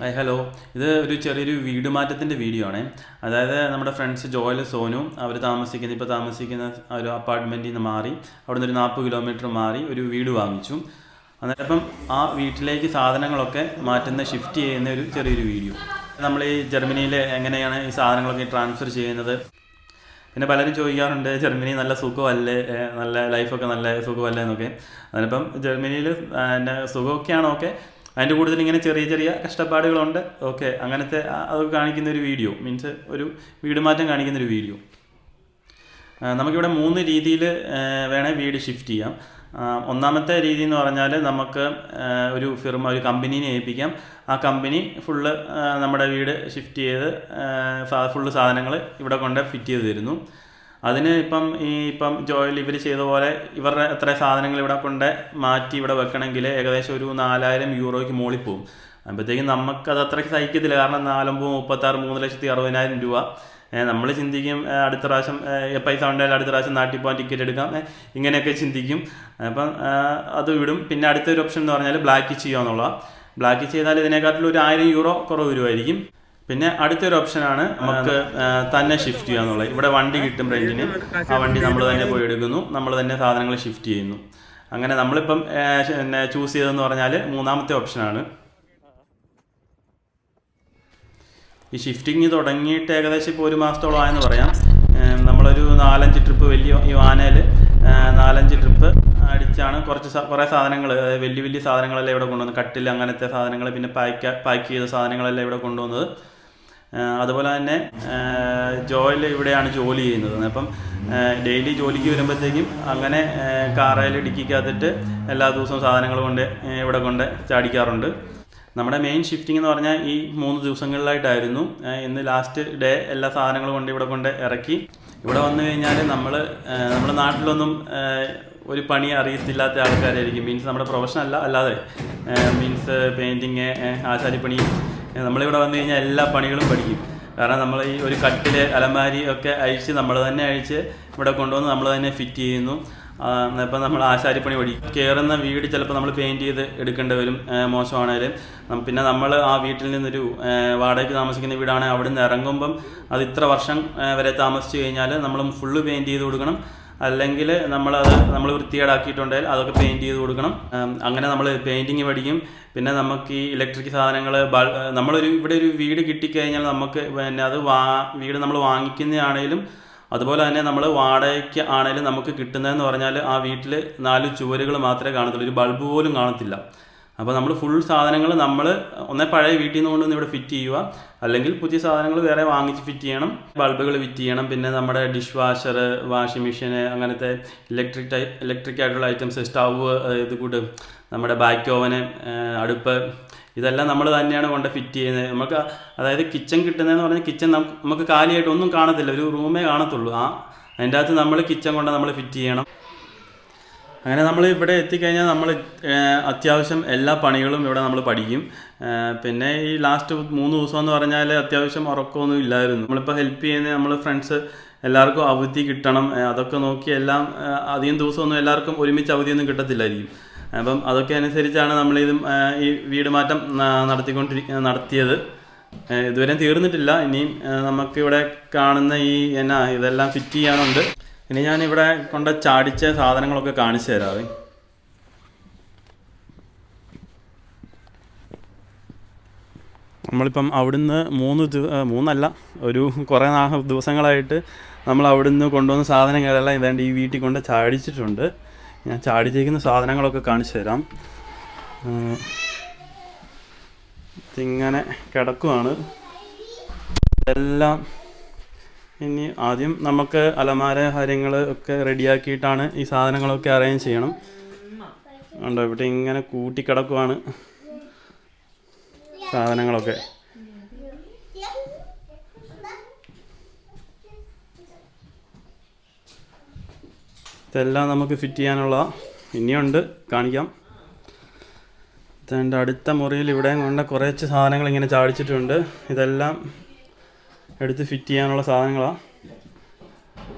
Hi hello. ഇത് ഒരു ചെറിയൊരു വീട് മാറ്റത്തിന്റെ വീഡിയോ ആണ്. അതായത് നമ്മുടെ ഫ്രണ്ട്സ് ജോയൽ സോനു അവർ താമസിക്കുന്ന ഇപ്പോൾ താമസിക്കുന്ന ഒരു അപ്പാർട്ട്മെന്റിൽ നിന്ന് മാറി അവിടെ നിന്ന് ഒരു നാൽപ്പത് കിലോമീറ്റർ മാറി ഒരു വീട് വാങ്ങിച്ചു. അന്നേരം ആ വീട്ടിലേക്ക് സാധനങ്ങളൊക്കെ മാറ്റുന്ന ഷിഫ്റ്റ് ചെയ്യുന്ന ഒരു ചെറിയൊരു വീഡിയോ. നമ്മൾ ഈ ജർമ്മനിയിൽ എങ്ങനെയാണ് ഈ സാധനങ്ങളൊക്കെ ട്രാൻസ്ഫർ ചെയ്യുന്നത്? പിന്നെ പലരും ചോദിക്കാറുണ്ട് ജർമ്മനി നല്ല സുഖമല്ലേ? നല്ല ലൈഫൊക്കെ നല്ല സുഖമല്ലേ എന്നൊക്കെ. അതിനിപ്പം ജർമ്മനിയിൽ സുഖമൊക്കെയാണോ ഓക്കെ അതിന്റെ കൂടുതൽ ഇങ്ങനെ ചെറിയ ചെറിയ കഷ്ടപ്പാടുകളുണ്ട്. ഓക്കെ അങ്ങനത്തെ അത് കാണിക്കുന്ന ഒരു വീഡിയോ. മീൻസ് ഒരു വീട് മാറ്റം കാണിക്കുന്ന ഒരു വീഡിയോ. നമുക്കിവിടെ മൂന്ന് രീതിയിൽ വേണേൽ വീട് ഷിഫ്റ്റ് ചെയ്യാം. ഒന്നാമത്തെ രീതി എന്ന് പറഞ്ഞാൽ നമുക്ക് ഒരു ഫിർമ ഒരു കമ്പനീനെ ഏൽപ്പിക്കാം. ആ കമ്പനി ഫുള്ള് നമ്മുടെ വീട് ഷിഫ്റ്റ് ചെയ്ത് ഫുള്ള് സാധനങ്ങൾ ഇവിടെ കൊണ്ട് ഫിറ്റ് ചെയ്ത് തരുന്നു. അതിന് ഇപ്പം ഈ ഇപ്പം ജോയിൽ ഇവർ ചെയ്ത പോലെ ഇവരുടെ എത്ര സാധനങ്ങൾ ഇവിടെ കൊണ്ട് മാറ്റി ഇവിടെ വെക്കണമെങ്കിൽ ഏകദേശം ഒരു നാലായിരം യൂറോയ്ക്ക് മുകളിൽ പോകും അപ്പോഴത്തേക്കും നമുക്കത് അത്രയ്ക്ക് സഹിക്കത്തില്ല. കാരണം നാലൊമ്പത് മുപ്പത്താറ് മൂന്ന് ലക്ഷത്തി അറുപതിനായിരം രൂപ. നമ്മൾ ചിന്തിക്കും അടുത്ത പ്രാവശ്യം പൈസ ഉണ്ടായാലും അടുത്ത പ്രാവശ്യം നാട്ടിൽ പോകാൻ ടിക്കറ്റ് എടുക്കാം. ഇങ്ങനെയൊക്കെ ചിന്തിക്കും. അപ്പം അത് വിടും. പിന്നെ അടുത്തൊരു ഓപ്ഷൻ എന്ന് പറഞ്ഞാൽ ബ്ലാക്ക് ചെയ്യുക എന്നുള്ളതാണ് ബ്ലാക്ക് ചെയ്താൽ ഇതിനെക്കാട്ടിലും ഒരു ആയിരം യൂറോ കുറവ് വരുമായിരിക്കും. പിന്നെ അടുത്തൊരു ഓപ്ഷനാണ് നമുക്ക് തന്നെ ഷിഫ്റ്റ് ചെയ്യുക എന്നുള്ളത്. ഇവിടെ വണ്ടി കിട്ടും റെന്റിന് ആ വണ്ടി നമ്മൾ തന്നെ പോയി എടുക്കുന്നു. നമ്മൾ തന്നെ സാധനങ്ങൾ ഷിഫ്റ്റ് ചെയ്യുന്നു. അങ്ങനെ നമ്മളിപ്പം പിന്നെ ചൂസ് ചെയ്തതെന്ന് പറഞ്ഞാൽ മൂന്നാമത്തെ ഓപ്ഷനാണ് ഈ ഷിഫ്റ്റിങ് തുടങ്ങിയിട്ട് ഏകദേശം ഇപ്പോൾ ഒരു മാസത്തോളം ആയെന്ന് പറയാം. നമ്മളൊരു നാലഞ്ച് ട്രിപ്പ് വലിയ ഈ വാനയിൽ നാലഞ്ച് ട്രിപ്പ് അടിച്ചാണ് കുറച്ച് കുറേ സാധനങ്ങൾ വലിയ വലിയ സാധനങ്ങളെല്ലാം ഇവിടെ കൊണ്ടുവന്നത്? കട്ടിൽ അങ്ങനത്തെ സാധനങ്ങൾ പിന്നെ പാക്ക് പാക്ക് ചെയ്ത സാധനങ്ങളെല്ലാം ഇവിടെ കൊണ്ടുവന്നത്? അതുപോലെ തന്നെ ജോയിൽ ഇവിടെയാണ് ജോലി ചെയ്യുന്നത്. അപ്പം ഡെയിലി ജോലിക്ക് വരുമ്പോഴത്തേക്കും അങ്ങനെ കാറയിൽ ഇടുക്കിക്കകത്തിട്ട് എല്ലാ ദിവസവും സാധനങ്ങൾ കൊണ്ട് ഇവിടെ കൊണ്ട് ചാടിക്കാറുണ്ട്. നമ്മുടെ മെയിൻ ഷിഫ്റ്റിംഗ് എന്ന് പറഞ്ഞാൽ ഈ മൂന്ന് ദിവസങ്ങളിലായിട്ടായിരുന്നു. ഇന്ന് ലാസ്റ്റ് ഡേ എല്ലാ സാധനങ്ങളും കൊണ്ട് ഇവിടെ കൊണ്ട് ഇറക്കി. ഇവിടെ വന്നു കഴിഞ്ഞാൽ നമ്മൾ നമ്മുടെ നാട്ടിലൊന്നും ഒരു പണി അറിയത്തില്ലാത്ത ആൾക്കാരായിരിക്കും. മീൻസ് നമ്മുടെ പ്രൊഫഷൻ അല്ല അല്ലാതെ മീൻസ് പെയിന്റിങ് ആശാരിപ്പണി നമ്മളിവിടെ വന്നു കഴിഞ്ഞാൽ എല്ലാ പണികളും പഠിക്കും. കാരണം നമ്മൾ ഈ ഒരു കട്ടിൽ അലമാരി ഒക്കെ അഴിച്ച് നമ്മൾ തന്നെ അഴിച്ച് ഇവിടെ കൊണ്ടുവന്ന് നമ്മൾ തന്നെ ഫിറ്റ് ചെയ്യുന്നു. ഇപ്പം നമ്മൾ ആശാരിപ്പണി വഴി കയറുന്ന വീട് ചിലപ്പോൾ നമ്മൾ പെയിന്റ് ചെയ്ത് എടുക്കേണ്ടി വരും മോശമാണേലും. പിന്നെ നമ്മൾ ആ വീട്ടിൽ നിന്നൊരു വാടകയ്ക്ക് താമസിക്കുന്ന വീടാണെങ്കിൽ അവിടെ നിന്ന് ഇറങ്ങുമ്പം അത് ഇത്ര വർഷം വരെ താമസിച്ച് കഴിഞ്ഞാൽ നമ്മൾ ഫുള്ള് പെയിന്റ് ചെയ്ത് കൊടുക്കണം. അല്ലെങ്കിൽ നമ്മളത് നമ്മൾ വൃത്തികേടാക്കിയിട്ടുണ്ടെങ്കിൽ അതൊക്കെ പെയിന്റ് ചെയ്ത് കൊടുക്കണം. അങ്ങനെ നമ്മൾ പെയിന്റിങ് പഠിക്കും. പിന്നെ നമുക്ക് ഈ ഇലക്ട്രിക് സാധനങ്ങൾ നമ്മളൊരു ഇവിടെ ഒരു വീട് കിട്ടിക്കഴിഞ്ഞാൽ നമുക്ക് പിന്നെ അത് വാ വീട് നമ്മൾ വാങ്ങിക്കുന്നതാണേലും അതുപോലെ തന്നെ നമ്മൾ വാടകയ്ക്ക് ആണെങ്കിലും നമുക്ക് കിട്ടുന്നതെന്ന് പറഞ്ഞാൽ ആ വീട്ടിൽ നാല് ചുവരുകൾ മാത്രമേ കാണത്തുള്ളൂ. ഒരു ബൾബ് പോലും കാണത്തില്ല. അപ്പോൾ നമ്മൾ ഫുൾ സാധനങ്ങൾ നമ്മൾ ഒന്നേ പഴയ വീട്ടിൽ നിന്ന് കൊണ്ടുവന്ന് ഇവിടെ ഫിറ്റ് ചെയ്യുക. അല്ലെങ്കിൽ പുതിയ സാധനങ്ങൾ വേറെ വാങ്ങിച്ച് ഫിറ്റ് ചെയ്യണം. ബൾബുകൾ ഫിറ്റ് ചെയ്യണം. പിന്നെ നമ്മുടെ ഡിഷ് വാഷർ വാഷിംഗ് മെഷീന് അങ്ങനത്തെ ഇലക്ട്രിക് ടൈപ്പ് ഇലക്ട്രിക് ആയിട്ടുള്ള ഐറ്റംസ് സ്റ്റൗവ് ഇത് കൂട്ട് നമ്മുടെ ബാക്ക് ഓവന് അടുപ്പ് ഇതെല്ലാം നമ്മൾ തന്നെയാണ് കൊണ്ട് ഫിറ്റ് ചെയ്യുന്നത്. നമുക്ക് അതായത് കിച്ചൺ കിട്ടുന്നതെന്ന് പറഞ്ഞാൽ കിച്ചൺ നമുക്ക് കാലിയായിട്ട് ഒന്നും കാണത്തില്ല. ഒരു റൂമേ കാണത്തുള്ളൂ. ആ അതിന്റെ അകത്ത് നമ്മൾ കിച്ചൺ കൊണ്ട് നമ്മൾ ഫിറ്റ് ചെയ്യണം. അങ്ങനെ നമ്മൾ ഇവിടെ എത്തിക്കഴിഞ്ഞാൽ നമ്മൾ അത്യാവശ്യം എല്ലാ പണികളും ഇവിടെ നമ്മൾ പഠിക്കും. പിന്നെ ഈ ലാസ്റ്റ് മൂന്ന് ദിവസം എന്ന് പറഞ്ഞാൽ അത്യാവശ്യം ഉറക്കമൊന്നും ഇല്ലായിരുന്നു. നമ്മളിപ്പോൾ ഹെൽപ്പ് ചെയ്യുന്ന നമ്മൾ ഫ്രണ്ട്സ് എല്ലാവർക്കും അവധി കിട്ടണം. അതൊക്കെ നോക്കി എല്ലാം അധികം ദിവസമൊന്നും എല്ലാവർക്കും ഒരുമിച്ച് അവധിയൊന്നും കിട്ടത്തില്ലായിരിക്കും. അപ്പം അതൊക്കെ അനുസരിച്ചാണ് നമ്മളിത് ഈ വീട് മാറ്റം നടത്തിക്കൊണ്ടിരി നടത്തിയത്. ഇതുവരെ തീർന്നിട്ടില്ല. ഇനിയും നമുക്കിവിടെ കാണുന്ന ഈ എന്നാ ഇതെല്ലാം ഫിറ്റ് ചെയ്യാനുണ്ട്. ഇനി ഞാൻ ഇവിടെ കൊണ്ട് ചാടിച്ച സാധനങ്ങളൊക്കെ കാണിച്ചു തരാവേ നമ്മളിപ്പം അവിടുന്ന് മൂന്ന് മൂന്നല്ല ഒരു കുറേ നാ ദിവസങ്ങളായിട്ട് നമ്മൾ അവിടുന്ന് കൊണ്ടുവന്ന സാധനങ്ങളെല്ലാം ഇതാണ്ട് ഈ വീട്ടിൽ കൊണ്ട് ചാടിച്ചിട്ടുണ്ട്. ഞാൻ ചാടിച്ചേക്കുന്ന സാധനങ്ങളൊക്കെ കാണിച്ചു തരാം. ഇങ്ങനെ കിടക്കുവാണ്. ഇതെല്ലാം ഇനി ആദ്യം നമുക്ക് അലമാര കാര്യങ്ങൾ ഒക്കെ റെഡിയാക്കിയിട്ടാണ് ഈ സാധനങ്ങളൊക്കെ അറേഞ്ച് ചെയ്യണം. ഉണ്ടോ ഇവിടെ ഇങ്ങനെ കൂട്ടിക്കിടക്കുവാണ് സാധനങ്ങളൊക്കെ. ഇതെല്ലാം നമുക്ക് ഫിറ്റ് ചെയ്യാനുള്ള ഇനിയുണ്ട്. കാണിക്കാം. ഇതെന്റെ അടുത്ത മുറിയിൽ ഇവിടെയും കൊണ്ട കുറച്ച് സാധനങ്ങൾ ഇങ്ങനെ ചാടിച്ചിട്ടുണ്ട്. ഇതെല്ലാം എടുത്ത് ഫിറ്റ് ചെയ്യാനുള്ള സാധനങ്ങളാണ്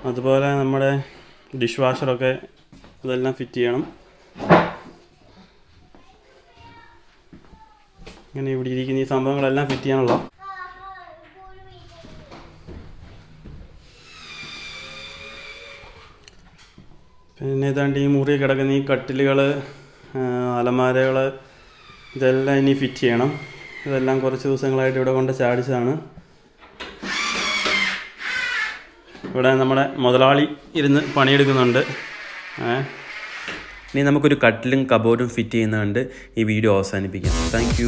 അതുപോലെ നമ്മുടെ ഡിഷ് വാഷറൊക്കെ ഇതെല്ലാം ഫിറ്റ് ചെയ്യണം. ഇങ്ങനെ ഇവിടെ ഇരിക്കുന്ന ഈ സംഭവങ്ങളെല്ലാം ഫിറ്റ് ചെയ്യാനുള്ള. പിന്നെ ഏതാണ്ട് ഈ മുറി കിടക്കുന്ന ഈ കട്ടിലുകൾ അലമാരകൾ ഇതെല്ലാം ഇനി ഫിറ്റ് ചെയ്യണം. ഇതെല്ലാം കുറച്ച് ദിവസങ്ങളായിട്ട് ഇവിടെ കൊണ്ട് ചാടിച്ചതാണ്. ഇവിടെ നമ്മുടെ മുതലാളി ഇരുന്ന് പണിയെടുക്കുന്നുണ്ട്. ഇനി നമുക്കൊരു കട്ടിലും കബോർഡും ഫിറ്റ് ചെയ്യുന്നതുകൊണ്ട് ഈ വീഡിയോ അവസാനിപ്പിക്കാം. താങ്ക്